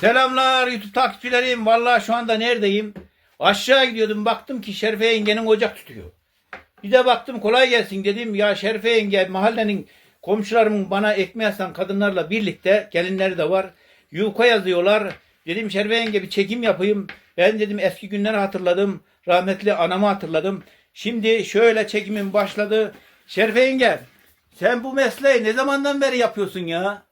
Selamlar YouTube takipçilerim. Vallahi şu anda neredeyim? Aşağı gidiyordum. Baktım ki Şerife yengenin ocak tutuyor. Bir de baktım kolay gelsin dedim. Ya Şerife yenge mahallenin komşularımın bana ekmeği atan kadınlarla birlikte gelinleri de var. Yuka yazıyorlar. Dedim Şerife yenge bir çekim yapayım. Ben dedim eski günleri hatırladım. Rahmetli anamı hatırladım. Şimdi şöyle çekimim başladı. Şerife yenge sen bu mesleği ne zamandan beri yapıyorsun ya?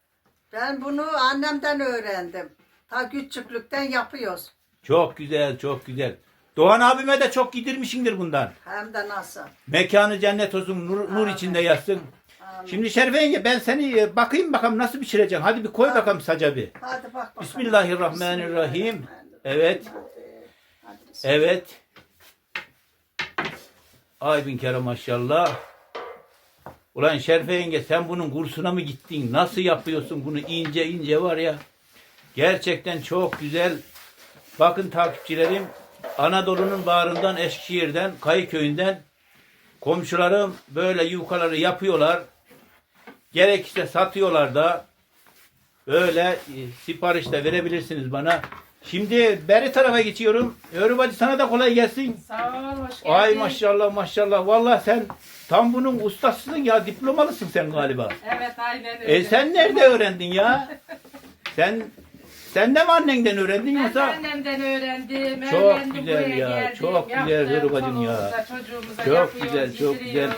Ben bunu annemden öğrendim. Ta küçüklükten yapıyoruz. Çok güzel, çok güzel. Doğan abime de çok gidirmişindir bundan. Hem de nasıl. Mekanı cennet olsun, nur, nur Amin. içinde yatsın. Amin. Şimdi Şerife yenge ben seni e, bakayım bakalım nasıl pişireceksin. Hadi bir koy Tamam. bakalım saca bir. Hadi bak bakalım. Bismillahirrahmanirrahim. Evet, Hadi bismillah. evet. Ay bin kere maşallah. Ulan Şerife yenge sen bunun kursuna mı gittin? Nasıl yapıyorsun bunu ince ince var ya. Gerçekten çok güzel. Bakın takipçilerim Anadolu'nun bağrından Eskişehir'den Kayıköy'ünden komşularım böyle yukaları yapıyorlar. Gerekirse satıyorlar da böyle e, sipariş de verebilirsiniz bana. Şimdi beri tarafa geçiyorum. Örübacı sana da kolay gelsin. Sağ ol, hoş geldin. Ay maşallah maşallah. Vallahi sen tam bunun ustasısın ya. Diplomalısın sen galiba. Evet, aynen öyle. E sen nerede öğrendin ya? Sen sen de mi annenden öğrendin Ben de yoksa? annemden öğrendim. Çok evlendim, güzel buraya ya, geldim, çok güzel yaptım, Hırı bacım ya. çoluğumuza, çocuğumuza Çok yapıyoruz, güzel, çok güzel.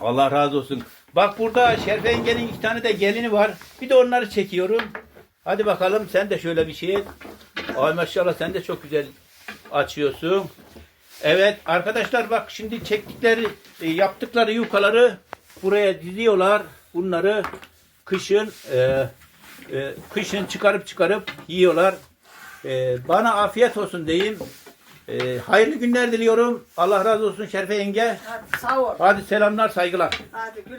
Allah razı olsun. Bak burada Şerife yengenin iki tane de gelini var. Bir de onları çekiyorum. Hadi bakalım sen de şöyle bir şey. Ay maşallah sen de çok güzel açıyorsun. Evet arkadaşlar bak şimdi çektikleri e, yaptıkları yukaları buraya diziyorlar. Bunları kışın e, e, kışın çıkarıp çıkarıp yiyorlar. E, bana afiyet olsun diyeyim. E, hayırlı günler diliyorum. Allah razı olsun Şerife yenge. Hadi sağ ol. Hadi selamlar saygılar. Hadi gül.